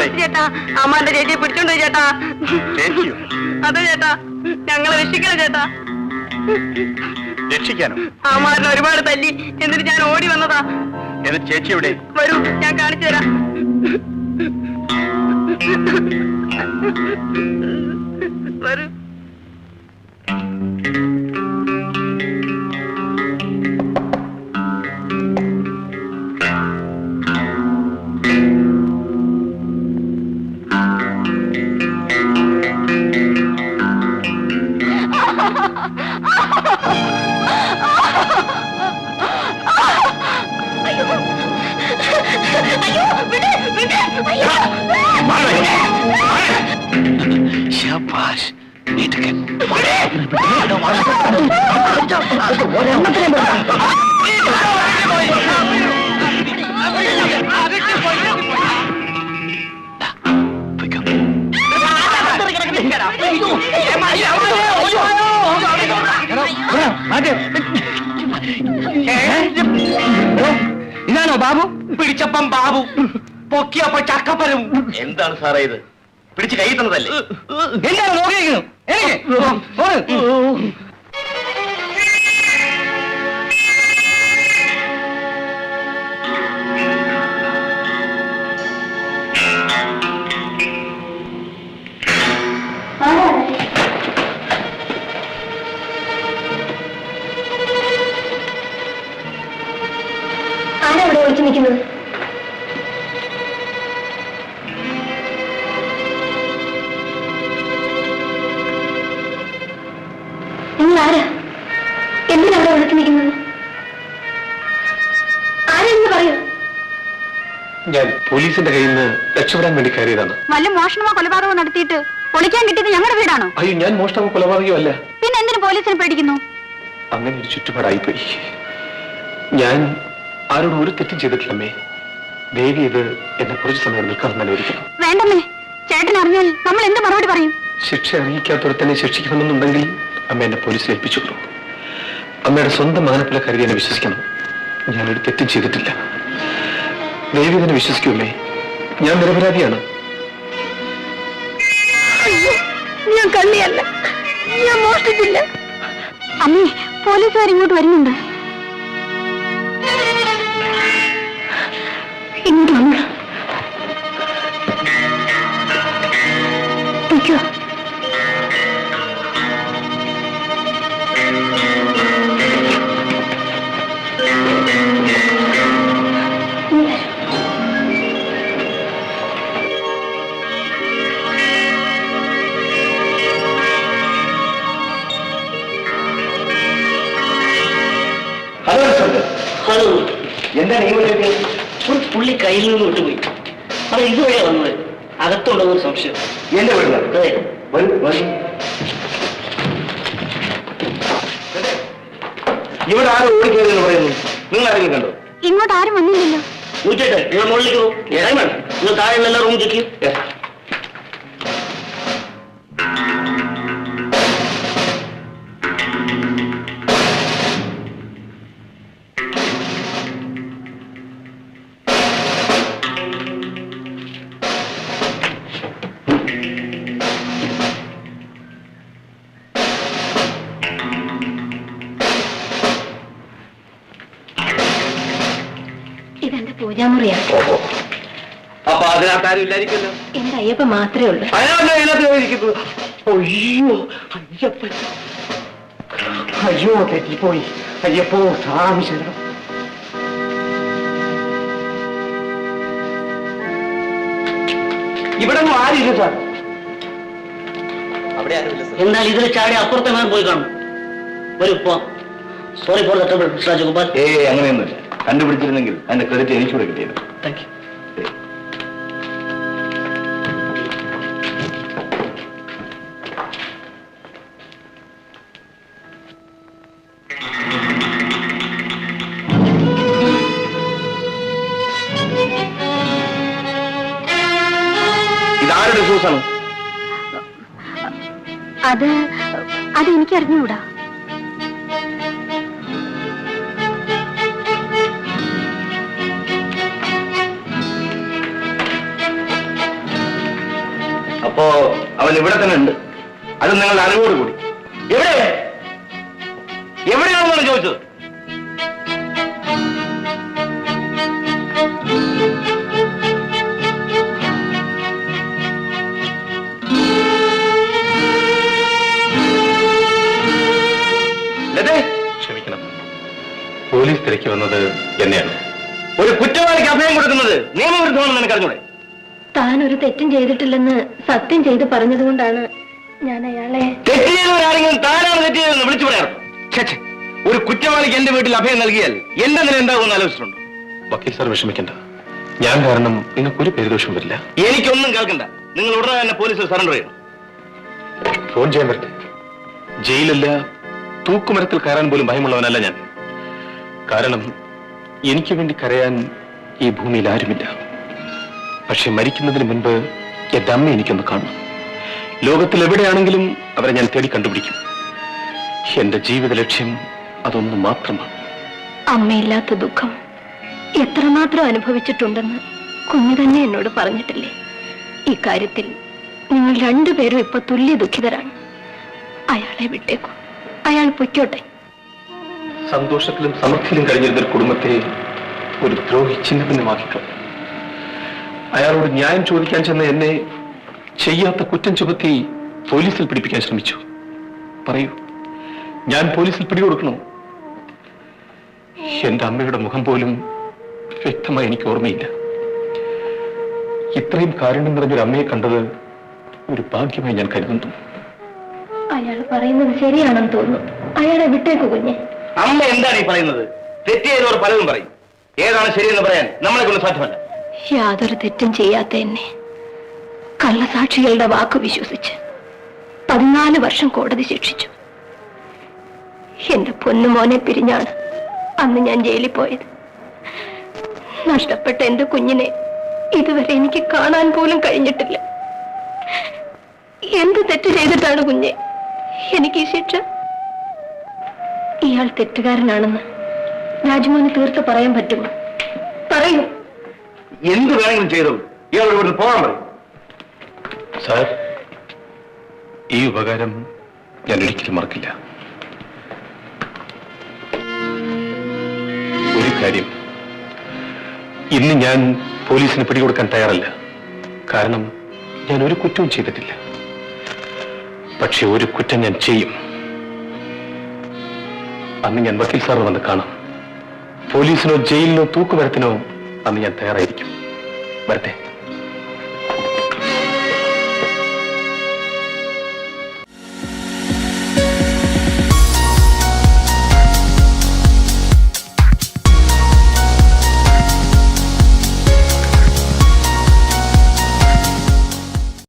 ചേട്ടാ. അമ്മാന്റെ ചേച്ചിയെ പിടിച്ചോണ്ട് ചേട്ടാ. ചേച്ചിയോ അതെ ചേട്ടാ. ഞങ്ങളെ രക്ഷിക്കണം ചേട്ടാ. രക്ഷിക്കാനോ? അമ്മാരനെ ഒരുപാട് തല്ലി. എന്നിട്ട് ഞാൻ ഓടി വന്നതാ. എന്നിട്ട് ചേച്ചി എവിടെ? വരൂ ഞാൻ കാണിച്ചു തരാം. വരൂ. ശാബാഷ് നീട്ടക്കൻ ഇതാണോ ബാബു? പിടിച്ചപ്പം ബാബു പൊക്കിയപ്പോ ചക്കപ്പരും. എന്താണ് സാറേ ഇത്? പിടിച്ച് കൈ തന്നതല്ലേ? എന്താണ് നോക്കിയിരിക്കുന്നു? ഞാൻ പോലീസിന്റെ കയ്യിൽ നിന്ന് രക്ഷപ്പെടാൻ വേണ്ടി കയറിയതാണ്. വല്ല മോഷണമോ കൊലപാതകമോ നടത്തിയിട്ട് പൊളിക്കാൻ കിട്ടിയത് ഞങ്ങളുടെ വീടാണോ? അയ്യോ ഞാൻ മോഷ്ടമോ കൊലപാതകയോ അല്ല. പിന്നെ എന്തിനു പോലീസിനെ പേടിക്കുന്നു? അങ്ങനെ ഒരു ചുറ്റുപാടായിപ്പോയി ഞാൻ ആരോടും ഒരു തെറ്റും ചെയ്തിട്ടില്ലമ്മേ. ദേവി ഇത് എന്നെ കുറച്ച് സമയം നിൽക്കാൻ വേണ്ടമ്മേ ചേട്ടൻ അറിഞ്ഞാൽ നമ്മൾ എന്ത് മറുപടി പറയും? ശിക്ഷ അറിയിക്കാത്തവരെ തന്നെ ശിക്ഷിക്കണമെന്നുണ്ടെങ്കിൽ അമ്മ എന്നെ പോലീസിൽ ഏൽപ്പിച്ചോളൂ അമ്മയുടെ സ്വന്തം മാനപ്പിലെ കരുതി എന്നെ വിശ്വസിക്കണം. ഞാനൊരു തെറ്റും ചെയ്തിട്ടില്ല. ദേവി തന്നെ വിശ്വസിക്കുമേ ഞാൻ നിരപരാധിയാണ്. ഞാൻ കള്ളിയല്ല ഞാൻ മോഷ്ടിച്ചില്ല. അമ്മേ പോലീസുകാർ ഇങ്ങോട്ട് വരുന്നുണ്ട്. ഇങ്ങോട്ട് വന്നു. ഹലോ എന്താ വഴിയൊക്കെ ഒരു പുള്ളി കയ്യിൽ നിന്ന് വിട്ടുപോയി. അത് ഇതുവഴിയാ വന്നത് അകത്തുള്ള ഒരു സംശയം. എന്റെ അതെ. വരൂ ഇവിടെ ആരും ഓടിക്കരുതെന്ന് പറയുന്നു? നിങ്ങൾ ആരെങ്കിലും കണ്ടോ? ഇങ്ങോട്ട് ആരും വന്നില്ലല്ലോ. നൂറ്റെട്ട് നിങ്ങൾ മുകളിലേക്ക് പോകും ഇറങ്ങണം നിങ്ങൾ താഴെ എല്ലാ റൂം ചെക്ക് പൂജാമുറിയാണ് ഓഹോ. അപ്പൊ അതിനകത്ത് ആരും ഇല്ലായിരിക്കുമല്ലോ? എന്റെ അയ്യപ്പ മാത്രമേ ഉള്ളൂ. അതിനകത്ത് ഇതിനകത്ത് ഇരിക്കുന്നത് അയ്യോ അയ്യപ്പൻ അയ്യോ തെറ്റിപ്പോയി. അയ്യപ്പോ സ്വാമി ശരണം ഇവിടെ ഒന്നും ആരില്ല സാർ. അവിടെ ആരുമില്ല സാർ. എന്നാൽ ഇതിൽ ചാടി അപ്പുറത്തെ ഞാൻ പോയി കാണും വരൂ പോ sorry for the trouble mister Rajagopal. ഏയ് അങ്ങനെയൊന്നുമില്ല. കണ്ടുപിടിച്ചിരുന്നെങ്കിൽ അതിന്റെ ക്രെഡിറ്റ് എനിക്കൂടെ കിട്ടിയത് താങ്ക് യു ഇതാരുടെ ഷൂസാണ് അത് അത് എനിക്ക് അറിഞ്ഞുകൂടാ അപ്പോ അവൻ ഇവിടെ തന്നെ ഉണ്ട്. അത് നിങ്ങളുടെ അറിവോട് കൂടി. എവിടെ? എവിടെയാണെന്നാണ് ചോദിച്ചത്? ക്ഷമിക്കണം. പോലീസ് തിരക്കി വന്നത് എന്നെയാണ്. ഒരു കുറ്റവാളിക്ക് അഭയം കൊടുക്കുന്നത് നിയമവിരുദ്ധമാണെന്ന് എനിക്ക് അറിഞ്ഞൂടെ? താൻ ഒരു തെറ്റും ചെയ്തിട്ടില്ലെന്ന് സത്യം ചെയ്ത് പറഞ്ഞതുകൊണ്ടാണ് ഞാൻ അയാളെ തെറ്റ് ചെയ്തവരാരെങ്കിലും താനാണ് തെറ്റ് ചെയ്തതെന്ന് വിളിച്ചു പറയാറ് ഛെ, ഛെ. ഒരു കുറ്റവാളിക്ക് എന്റെ വീട്ടിൽ അഭയം നൽകിയാൽ എന്റെ നില എന്താകുമെന്ന് ആലോചിച്ചിട്ടുണ്ട്. വക്കീൽ സാർ വിഷമിക്കണ്ട. ഞാൻ കാരണം നിങ്ങൾക്ക് ഒരു പേരുദോഷം വരില്ല. എനിക്കൊന്നും കേൾക്കണ്ട. നിങ്ങൾ ഉടനെ തന്നെ പോലീസിൽ സറണ്ടർ ചെയ്യണം. ഫോൺ ചെയ്യാൻ പറ്റേ ജയിലല്ല തൂക്കുമരത്തിൽ കയറാൻ പോലും ഭയമുള്ളവനല്ല ഞാൻ. കാരണം എനിക്ക് വേണ്ടി കരയാൻ ഈ ഭൂമിയിൽ ആരുമില്ല. പക്ഷെ മരിക്കുന്നതിന് മുൻപ് എന്റെ അമ്മ എനിക്കൊന്ന് കാണണം. ലോകത്തിൽ എവിടെയാണെങ്കിലും അവരെ ഞാൻ തേടി കണ്ടുപിടിക്കും. എന്റെ ജീവിത ലക്ഷ്യം അതൊന്നു മാത്രമാണ്. അമ്മയില്ലാത്ത ദുഃഖം എത്രമാത്രം അനുഭവിച്ചിട്ടുണ്ടെന്ന് കുഞ്ഞു തന്നെ എന്നോട് പറഞ്ഞിട്ടില്ലേ? ഇക്കാര്യത്തിൽ നിങ്ങൾ രണ്ടുപേരും ഇപ്പൊ തുല്യ ദുഃഖിതരാണ്. അയാളെ വിട്ടേക്കൂ. അയാൾ പൊയ്ക്കോട്ടെ. സന്തോഷത്തിലും സമൃദ്ധിയിലും കഴിഞ്ഞിരുന്ന ഒരു കുടുംബത്തെ ഒരു ദ്രോഹി ചിഹ്നഭിന്നമാക്കിക്കളഞ്ഞു. അയാളോട് ന്യായം ചോദിക്കാൻ ചെന്ന എന്നെ ചെയ്യാത്ത കുറ്റം ചുമത്തി പോലീസിൽ പിടിപ്പിക്കാൻ ശ്രമിച്ചു. പറയൂ ഞാൻ പോലീസിൽ പിടികൊടുക്കണോ? എന്റെ അമ്മയുടെ മുഖം പോലും വ്യക്തമായി എനിക്ക് ഓർമ്മയില്ല. ഇത്രയും കാരുണ്യം നിറഞ്ഞൊരു അമ്മയെ കണ്ടത് ഒരു ഭാഗ്യമായി ഞാൻ കരുതുന്നു. അയാൾ പറയുന്നത് ശരിയാണെന്ന് തോന്നുന്നു. അയാളെ വിട്ടേക്കു കുഞ്ഞെ. അമ്മ എന്താണ് ഈ പറയുന്നത്? തെറ്റ് ചെയ്തവർ പലതും പറയും. ഏതാണ് ശരിയെന്ന് പറയാൻ നമ്മളെ കൊണ്ട് സാധ്യമല്ല. യാതൊരു തെറ്റും ചെയ്യാത്ത എന്നെ കള്ളസാക്ഷികളുടെ വാക്ക് വിശ്വസിച്ച് പതിനാല് വർഷം കോടതി ശിക്ഷിച്ചു. എന്റെ പൊന്നുമോനെ പിരിഞ്ഞാണ് അന്ന് ഞാൻ ജയിലിൽ പോയത്. നഷ്ടപ്പെട്ട എന്റെ കുഞ്ഞിനെ ഇതുവരെ എനിക്ക് കാണാൻ പോലും കഴിഞ്ഞിട്ടില്ല. എന്ത് തെറ്റ് ചെയ്തിട്ടാണ് കുഞ്ഞെ എനിക്ക് ഈ ശിക്ഷ? ഇയാൾ തെറ്റുകാരനാണെന്ന് രാജ്മോന് തീർത്ത് പറയാൻ പറ്റുമോ? എന്ത് വേണമെങ്കിലും ചെയ്തു ഇയാളോട് ഇവിടുന്ന് പോകാൻ പറയും. സാർ ഈ ഉപകാരം ഞാൻ ഒരിക്കലും മറക്കില്ല. ഒരു കാര്യം ഇന്ന് ഞാൻ പോലീസിന് പിടികൊടുക്കാൻ തയ്യാറല്ല. കാരണം ഞാൻ ഒരു കുറ്റവും ചെയ്തിട്ടില്ല. പക്ഷെ ഒരു കുറ്റം ഞാൻ ചെയ്യും. അന്ന് ഞാൻ വക്കീൽ സാറിന് വന്ന് കാണാം. പോലീസിനോ ജയിലിനോ തൂക്കുമരത്തിനോ അന്ന് ഞാൻ തയ്യാറായിരിക്കും. बढ़ते हैं